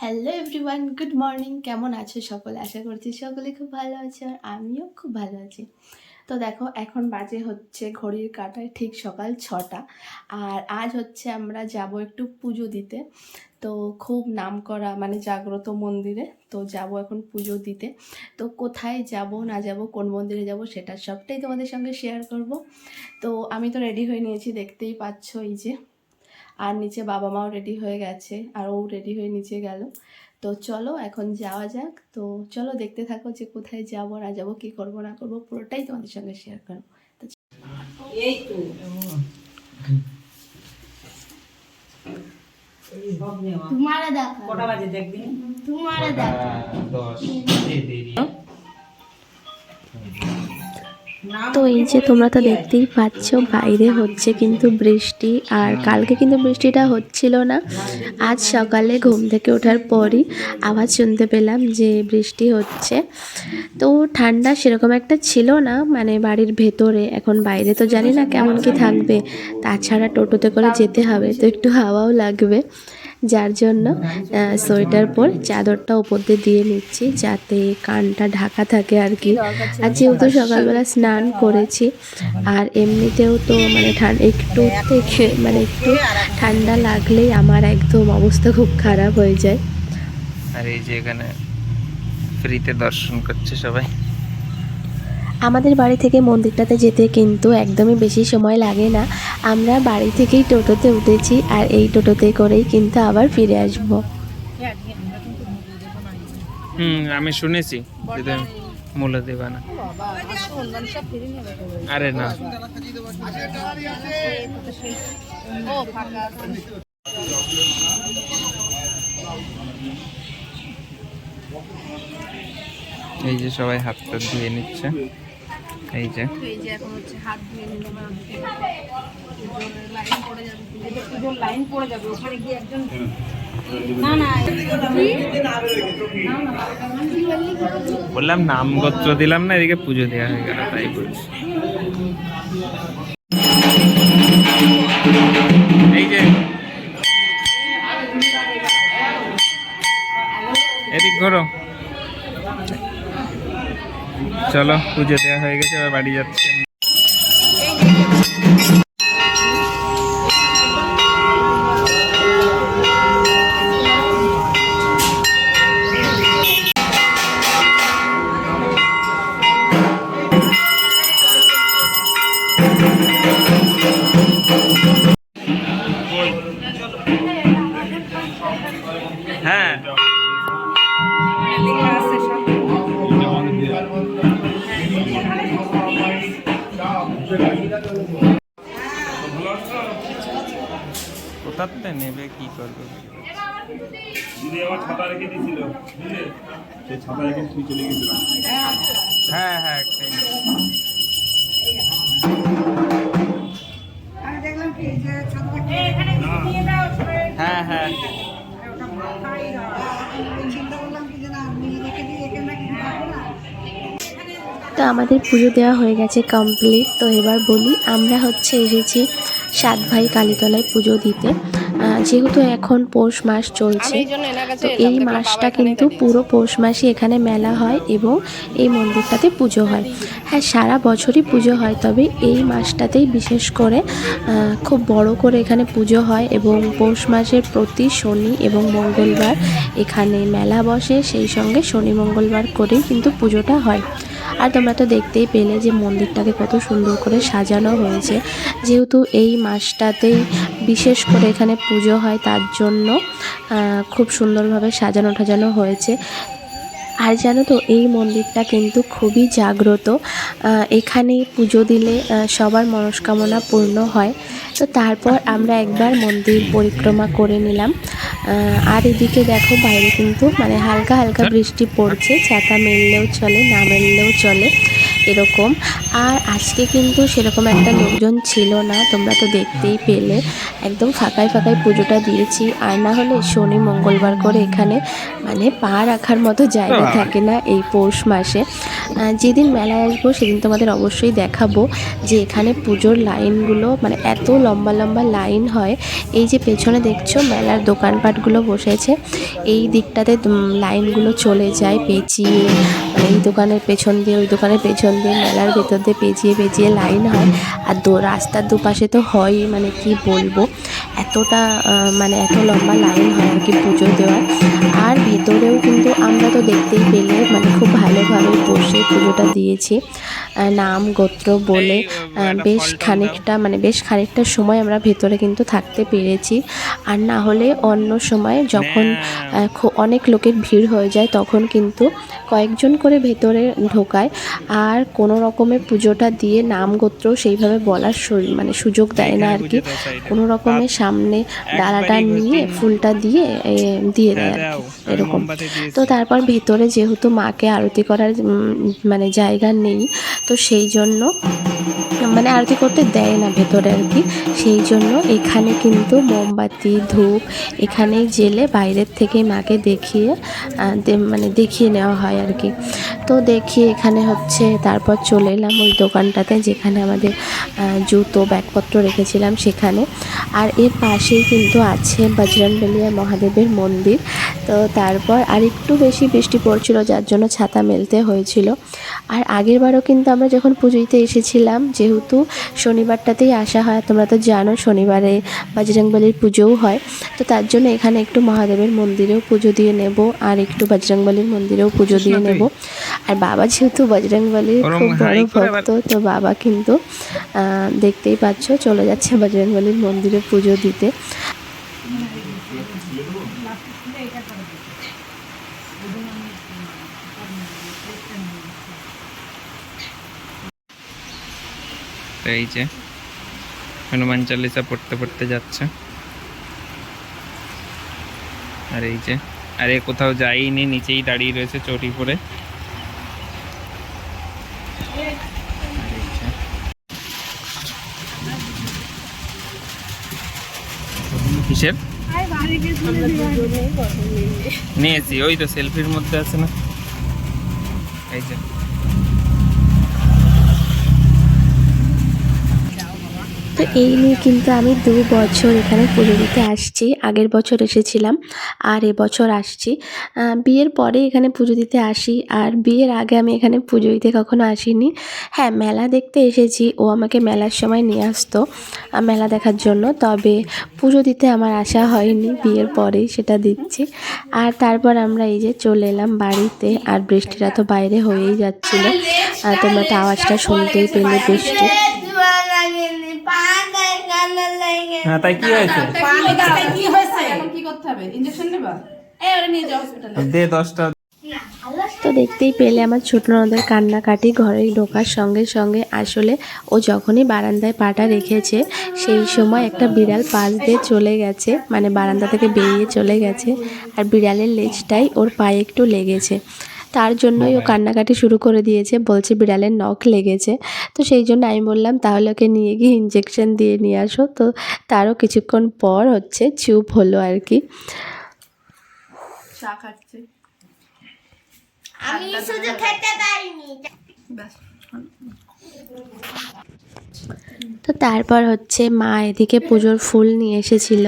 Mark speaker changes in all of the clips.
Speaker 1: Hello everyone good morning কেমন আছো সকলে? আশা করছি সকলে খুব ভালো আছে আর আমিও খুব ভালো আছি। তো দেখো, এখন বাজে হচ্ছে ঘড়ির কাঁটায় ঠিক সকাল ছটা। আর আজ হচ্ছে আমরা যাব একটু পুজো দিতে। তো খুব নাম করা মানে জাগ্রত মন্দিরে। তো যাব এখন পুজো দিতে। তো কোথায় যাব, না যাব, কোন মন্দিরে যাব, সেটা সবটাই তোমাদের সঙ্গে শেয়ার করব। তো আমি তো রেডি হয়ে নিয়েছি, দেখতেই পাচ্ছ এই যে। আর নিচে বাবা মাও রেডি হয়ে গেছে আর ও রেডি হয়ে নিচে গেল। তো চলো এখন যাওয়া যাক। তো চলো দেখতে থাকো যে কোথায় যাব না যাব কি করব না করব পুরোটাই তোমাদের সঙ্গে শেয়ার করব। তো
Speaker 2: এই তো।
Speaker 1: তোমারা দেখা।
Speaker 2: কটা বাজে দেখবি?
Speaker 1: তোমারা দেখা।
Speaker 3: তো এই যে তোমরা তো দেখতেই পাচ্ছ, বাইরে হচ্ছে কিন্তু বৃষ্টি আর কালকে কিন্তু বৃষ্টিটা হচ্ছিল না। আজ সকালে ঘুম থেকে ওঠার পরই আওয়াজ শুনতে পেলাম যে বৃষ্টি হচ্ছে। তো ঠান্ডা সেরকম একটা ছিল না মানে বাড়ির ভেতরে, এখন বাইরে তো জানি না কেমন কি থাকবে। তাছাড়া টোটোতে করে যেতে হবে, তো একটু হাওয়াও লাগবে। যার জন্য সোয়েটার পর চাদরটা ওপর দিয়ে দিয়ে নিচ্ছি যাতে কানটা ঢাকা থাকে আর কি। আর যেহেতু সকালবেলা স্নান করেছি আর এমনিতেও তো মানে ঠান্ডা একটু থেকে- মানে একটু ঠান্ডা লাগলেই আমার একদম অবস্থা খুব খারাপ হয়ে যায়।
Speaker 4: আর এই যে এখানে ফ্রিতে দর্শন করছে সবাই।
Speaker 3: আমাদের বাড়ি থেকে মন্দিরটাতে যেতে কিন্তু একদমই বেশি সময় লাগে না। আমরা বাড়ি থেকেই টোটোতে উঠেছি আর এই টোটোতে করেই কিন্তু আবার ফিরে আসব।
Speaker 4: হুম, আমি শুনেছি আরে না। এই যে সবাই হাত টাত ধুয়ে নিচ্ছে। এই যে।
Speaker 1: এই যে এখন হচ্ছে হাত ধুয়ে নিলাম লাইন পড়ে যাবে
Speaker 2: পুজোর লাইন পড়ে যাবে ওখানে গিয়ে একজন না না
Speaker 4: বললাম নাম গোত্র দিলাম না এদিকে পুজো দেওয়া হয়ে গেল তাই বলছি। চলো পুজো দেওয়া হয়ে গেছে এবার বাড়ি যাচ্ছে
Speaker 5: দিদি আমার ছাতা রেখে দিয়েছিল বুঝলে? সেই ছাতা রেখে তুই চলে গেছিলাম
Speaker 4: হ্যাঁ হ্যাঁ একটাই। নেবে।
Speaker 3: তো আমাদের পুজো দেওয়া হয়ে গেছে কমপ্লিট তো এবার বলি আমরা হচ্ছে এসেছি সাত ভাই কালীতলায় পুজো দিতে। যেহেতু এখন পৌষ মাস চলছে তো এই মাসটা কিন্তু পুরো পৌষ মাসই এখানে মেলা হয় এবং এই মন্দিরটাতে পুজো হয়। হ্যাঁ সারা বছরই পুজো হয় তবে এই মাসটাতেই বিশেষ করে খুব বড় করে এখানে পুজো হয় এবং পৌষ মাসের প্রতি শনি এবং মঙ্গলবার এখানে মেলা বসে সেই সঙ্গে শনি মঙ্গলবার করেই কিন্তু পুজোটা হয়। আর তোমরা তো দেখতেই পেলে যে মন্দিরটাকে কত সুন্দর করে সাজানো হয়েছে। যেহেতু এই মাসটাতেই বিশেষ করে এখানে পুজো হয়, তার জন্য খুব সুন্দরভাবে সাজানো ঠাজানো হয়েছে। আর জানো তো, এই মন্দিরটা কিন্তু খুবই জাগ্রত। এখানে পুজো দিলে সবার মনস্কামনা পূর্ণ হয়। তো তারপর আমরা একবার মন্দির পরিক্রমা করে নিলাম। আর এদিকে দেখো, বাইরে কিন্তু মানে হালকা হালকা বৃষ্টি পড়ছে। ছাতা মেললেও চলে, না মেললেও চলে। এরকম। আর আজকে কিন্তু সেরকম একটা লোকজন ছিল না তোমরা তো দেখতেই পেলে। একদম ফাঁকায় ফাঁকায় পুজোটা দিয়েছি। আর না হলে শনি মঙ্গলবার করে এখানে মানে পা রাখার মতো জায়গা থাকে না এই পৌষ মাসে। যেদিন মেলায় আসব সেদিন তোমাদের অবশ্যই দেখাবো যে এখানে পুজোর লাইনগুলো মানে এত লম্বা লম্বা লাইন হয়। এই যে পেছনে দেখছ মেলার দোকানপাটগুলো বসেছে। এই দিকটাতে লাইনগুলো চলে যায় পেঁচিয়ে। মানে এই দোকানের পেছন দিয়ে ওই দোকানের পেছন দিয়ে মেলার ভেতর দিয়ে পেঁচিয়ে পেঁচিয়ে লাইন হয়। আর দো, রাস্তার দুপাশে তো হয়ই মানে কি বলব? এতটা মানে এত লম্বা লাইন হয় আর কি পুজো দেওয়ার। আর ভেতরেও কিন্তু আমরা তো দেখতেই পেলে মানে খুব ভালোভাবে বসে পুজোটা দিয়েছি। নাম গোত্র বলে বেশ খানিকটা মানে বেশ খানিকটা সময় আমরা ভেতরে কিন্তু থাকতে পেরেছি। আর না হলে অন্য সময় যখন অনেক লোকের ভিড় হয়ে যায় তখন কিন্তু কয়েকজন করে ভেতরে ঢোকায়। আর কোনো রকমে পুজোটা দিয়ে নাম গোত্র সেইভাবে বলার মানে সুযোগ দেয় না আর কি। কোনো রকমের সামনে ডালাটা নিয়ে ফুলটা দিয়ে দিয়ে দেয় আর কি এরকম। তো তারপর ভেতরে যেহেতু মাকে আরতি করার মানে জায়গা নেই তো সেই জন্য মানে আরতি করতে দেয় না ভেতরে আর কি। সেই জন্য এখানে কিন্তু মোমবাতি ধূপ এখানে জেলে বাইরের থেকে মাকে দেখিয়ে মানে দেখিয়ে নেওয়া হয় আর কি। তো দেখিয়ে এখানে হচ্ছে তারপর চলে এলাম ওই দোকানটাতে যেখানে আমাদের জুতো ব্যাগপত্র রেখেছিলাম সেখানে। আর এর পাশেই কিন্তু আছে বজরংবলিয়া মহাদেবের মন্দির। তো তারপর আর একটু বেশি বৃষ্টি পড়ছিল যার জন্য ছাতা মেলতে হয়েছিল। আর আগের বারও কিন্তু আমরা যখন পুজো দিতে এসেছিলাম যেহেতু শনিবারটাতেই আসা হয় তোমরা তো জানো শনিবারে বজরংবলির পুজোও হয়। তো তার জন্য এখানে একটু মহাদেবের মন্দিরেও পুজো দিয়ে নেব আর একটু বজরংবলির মন্দিরেও পুজো দিয়ে নেব। আর বাবা যেহেতু বজরংবলির খুব বড় ভক্ত তো বাবা কিন্তু দেখতেই পাচ্ছ চলে যাচ্ছে বজরংবলির মন্দিরে পুজো দিতে।
Speaker 4: এই যে, হনুমান চালিসা পড়তে পড়তে যাচ্ছে। আর এই যে, আরে কোথাও যাইনি, নিচেই দাঁড়িয়ে রয়েছে চটি পরে আর এই যে। কিসের নিয়েছি ওই তো সেলফির মধ্যে আছে না? এই যে।
Speaker 3: তো এই নিয়ে কিন্তু আমি দু বছর এখানে পুজো দিতে আসছি। আগের বছর এসেছিলাম, আর এবছর আসছি। বিয়ের পরে এখানে পুজো দিতে আসি, আর বিয়ের আগে আমি এখানে পুজো দিতে কখনো আসিনি। হ্যাঁ মেলা দেখতে এসেছি, ও আমাকে মেলার সময় নিয়ে আসতো মেলা দেখার জন্য। তবে পুজো দিতে আমার আসা হয়নি, বিয়ের পরেই সেটা দিচ্ছি। আর তারপর আমরা এই যে চলে এলাম বাড়িতে, আর বৃষ্টিটা তো বাইরে হয়েই যাচ্ছিল। তোমরা তো আওয়াজটা শুনতেই পেলে বৃষ্টি।
Speaker 4: হ্যাঁ তাই কি হয়েছে?
Speaker 2: কি হয়েছে? এখন কি করতে হবে? ইনজেকশন নেবা? এই ওরে নিয়ে যাও হসপিটালে
Speaker 4: দে দশটা।
Speaker 3: তো দেখতেই পেলে আমার ছোট ননদের কান্নাকাটি ঘরে ঢোকার সঙ্গে সঙ্গে আসলে ও যখনই বারান্দায় পাটা রেখেছে সেই সময় একটা বিড়াল পাশ দিয়ে চলে গেছে মানে বারান্দা থেকে বেরিয়ে চলে গেছে আর বিড়ালের লেজটাই ওর পায়ে একটু লেগেছে। তার জন্যই ও কান্নাকাটি শুরু করে দিয়েছে বলছে বিড়ালের নখ লেগেছে। তো সেই জন্য আমি বললাম তাহলে ওকে নিয়ে গিয়ে ইঞ্জেকশন দিয়ে নিয়ে আসো। তো তারও কিছুক্ষণ পর হচ্ছে চুপ হলো আর কি।
Speaker 1: চা খাচ্ছে।
Speaker 6: আমি শুধু খেতে পারিনি।
Speaker 3: তো তারপর হচ্ছে মা এদিকে পুজোর ফুল নিয়ে এসেছিল।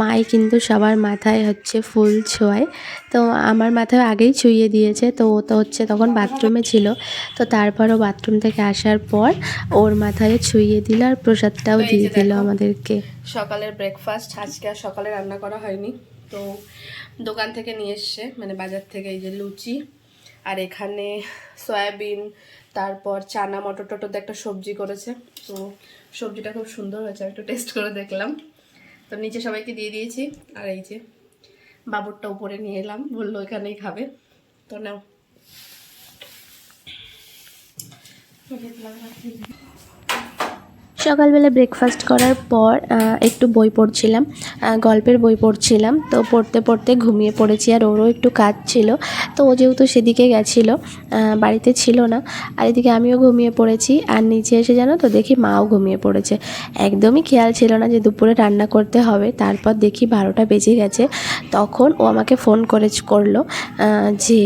Speaker 3: মাই কিন্তু সবার মাথায় হচ্ছে ফুল ছোঁয়ায়। তো আমার মাথায় আগেই ছুঁয়ে দিয়েছে তো ও তো হচ্ছে তখন বাথরুমে ছিল। তো তারপরও বাথরুম থেকে আসার পর ওর মাথায় ছুঁয়ে দিল আর প্রসাদটাও দিয়ে দিল আমাদেরকে।
Speaker 1: সকালের ব্রেকফাস্ট আজকে আর সকালে রান্না করা হয়নি। তো দোকান থেকে নিয়ে এসছে মানে বাজার থেকে এই যে লুচি আর এখানে সয়াবিন তারপর চানা মটর টটর দিয়ে একটা সবজি করেছে। তো সবজিটা খুব সুন্দর হয়েছে একটু টেস্ট করে দেখলাম। তো নিচে সবাইকে দিয়ে দিয়েছি, আর এই যে বাবরটা উপরে নিয়ে এলাম, বলল এখানেই খাবে। তো নাও।
Speaker 3: সকালবেলা ব্রেকফাস্ট করার পর একটু বই পড়ছিলাম গল্পের বই পড়ছিলাম। তো পড়তে পড়তে ঘুমিয়ে পড়েছি আর ওরও একটু কাজ ছিল। তো ও যেহেতু সেদিকে গেছিল বাড়িতে ছিল না, আর এদিকে আমিও ঘুমিয়ে পড়েছি। আর নিচে এসে জানো তো, দেখি মাও ঘুমিয়ে পড়েছে। একদমই খেয়াল ছিল না যে দুপুরে রান্না করতে হবে। তারপর দেখি বারোটা বেজে গেছে। তখন ও আমাকে ফোন করে, করল যে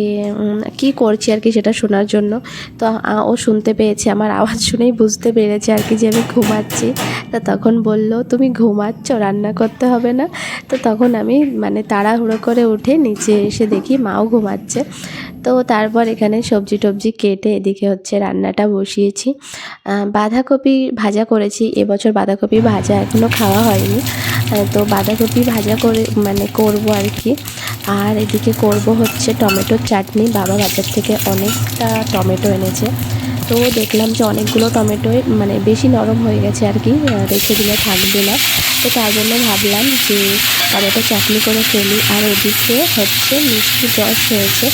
Speaker 3: কি করছি আর কি সেটা শোনার জন্য। তো ও শুনতে পেয়েছে, আমার আওয়াজ শুনেই বুঝতে পেরেছে আর কি যে আমি ঘুমাচ্ছি। তো তখন বলল, তুমি ঘুমাচ্ছ, রান্না করতে হবে না। তো তখন আমি মানে তাড়াহুড়ো করে উঠে নিচে এসে দেখি মাও ঘুমাচ্ছে। তো তারপর এখানে সবজি টবজি কেটে এদিকে হচ্ছে রান্নাটা বসিয়েছি। বাঁধাকপি ভাজা করেছি। এবছর বাঁধাকপি ভাজা এখনও খাওয়া হয়নি। তো বাঁধাকপি ভাজা করে মানে করব আর কি। আর এদিকে করব হচ্ছে টমেটোর চাটনি। বাবা বাজার থেকে অনেকটা টমেটো এনেছে। তো দেখলাম যে অনেকগুলো টমেটোই মানে বেশি নরম হয়ে গেছে আর কি রেখে দিলে থাকবে না। তো তার জন্য ভাবলাম যে টমেটো চাটনি করে ফেলি। আর ওদিকে হচ্ছে মিষ্টি রস হয়েছে।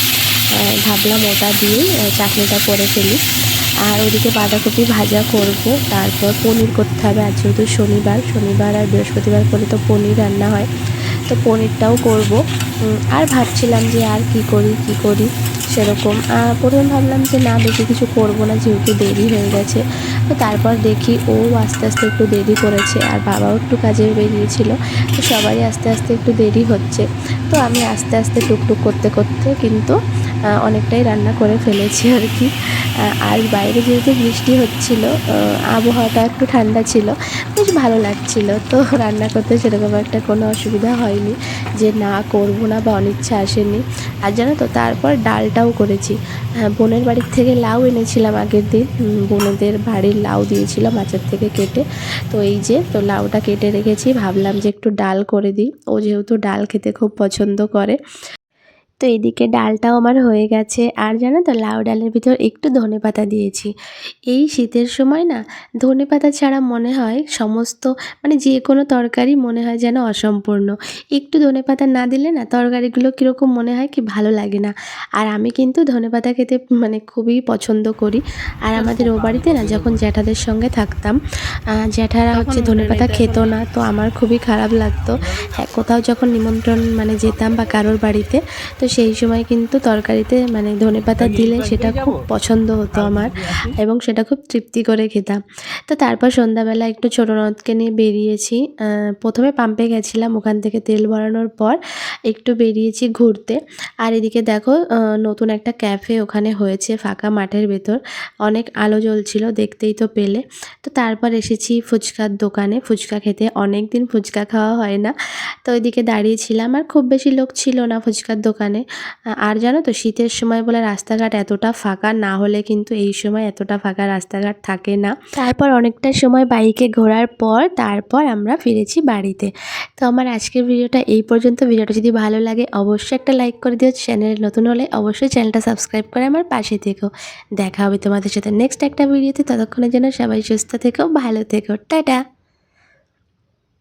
Speaker 3: ভাবলাম ওটা দিয়েই চাটনিটা করে ফেলি। আর ওদিকে বাঁধাকপি ভাজা করব। তারপর পনির করতে হবে। আজ যেহেতু শনিবার শনিবার আর বৃহস্পতিবার করে তো পনির রান্না হয়। তো পনিরটাও করব। আর ভাবছিলাম যে আর কি করি কি করি? সেরকম। প্রথমে ভাবলাম যে না দেখে কিছু করব না যেহেতু দেরি হয়ে গেছে। তারপর দেখি ও আস্তে আস্তে একটু দেরি করেছে আর বাবাও একটু কাজে বেরিয়েছিল। তো সবাই আস্তে আস্তে একটু দেরি হচ্ছে। তো আমি আস্তে আস্তে টুকটুক করতে করতে কিন্তু অনেকটাই রান্না করে ফেলেছি আর কি। আর বাইরে যেহেতু বৃষ্টি হচ্ছিল আবহাওয়াটা একটু ঠান্ডা ছিল, বেশ ভালো লাগছিল। তো রান্না করতে সেরকম একটা কোনো অসুবিধা হয়নি যে না করব না বা অনিচ্ছা আসেনি। আর জানো তো, তারপর ডালটাও করেছি। বোনের বাড়ির থেকে লাউ এনেছিলাম আগের দিন। বোনেদের বাড়ির লাউ দিয়েছিল মাছের থেকে কেটে। তো এই যে, তো লাউটা কেটে রেখেছি, ভাবলাম যে একটু ডাল করে দিই। ও যেহেতু ডাল খেতে খুব পছন্দ করে। তো এদিকে ডালটাও আমার হয়ে গেছে। আর জানো তো লাউ ডালের ভিতর একটু ধনে পাতা দিয়েছি। এই শীতের সময় না ধনে পাতা ছাড়া মনে হয় সমস্ত মানে যে কোনো তরকারি মনে হয় যেন অসম্পূর্ণ। একটু ধনে পাতা না দিলে না তরকারিগুলো কীরকম মনে হয় কি ভালো লাগে না। আর আমি কিন্তু ধনে পাতা খেতে মানে খুবই পছন্দ করি। আর আমাদের ও বাড়িতে না যখন জ্যাঠাদের সঙ্গে থাকতাম জ্যাঠারা হচ্ছে ধনে পাতা খেত না তো আমার খুবই খারাপ লাগতো। হ্যাঁ কোথাও যখন নিমন্ত্রণ মানে যেতাম বা কারোর বাড়িতে তো সেই সময় কিন্তু তরকারিতে মানে ধনে পাতা দিলে সেটা খুব পছন্দ হতো আমার এবং সেটা খুব তৃপ্তি করে খেতাম। তো তারপর সন্ধ্যাবেলা একটু ছোটো নদকে নিয়ে বেরিয়েছি। প্রথমে পাম্পে গেছিলাম ওখান থেকে তেল ভরানোর পর একটু বেরিয়েছি ঘুরতে। আর এদিকে দেখো নতুন একটা ক্যাফে ওখানে হয়েছে ফাঁকা মাঠের ভেতর। অনেক আলো জ্বলছিল দেখতেই তো পেলে। তো তারপর এসেছি ফুচকার দোকানে। ফুচকা খেতে অনেক দিন ফুচকা খাওয়া হয় না। তো ওইদিকে দাঁড়িয়েছিলাম আর খুব বেশি লোক ছিল না ফুচকার দোকানে। আ- আর জানো তো, শীতের সময় বলে রাস্তাঘাট এতটা ফাঁকা, না হলে কিন্তু এই সময় এতটা ফাঁকা রাস্তাঘাট থাকে না। তারপর অনেকটা সময় বাইকে ঘোরার পর, তারপর আমরা ফিরেছি বাড়িতে। তো আমার আজকের ভিডিওটা এই পর্যন্ত। ভিডিওটা যদি ভালো লাগে, অবশ্যই একটা লাইক করে দিও। চ্যানেলে নতুন হলে অবশ্যই চ্যানেলটা সাবস্ক্রাইব করে আমার পাশে থেকো। দেখা হবে তোমাদের সাথে নেক্সট একটা ভিডিওতে। ততক্ষণের জন্য সবাই সুস্থ থেকো, ভালো থেকো। টাটা!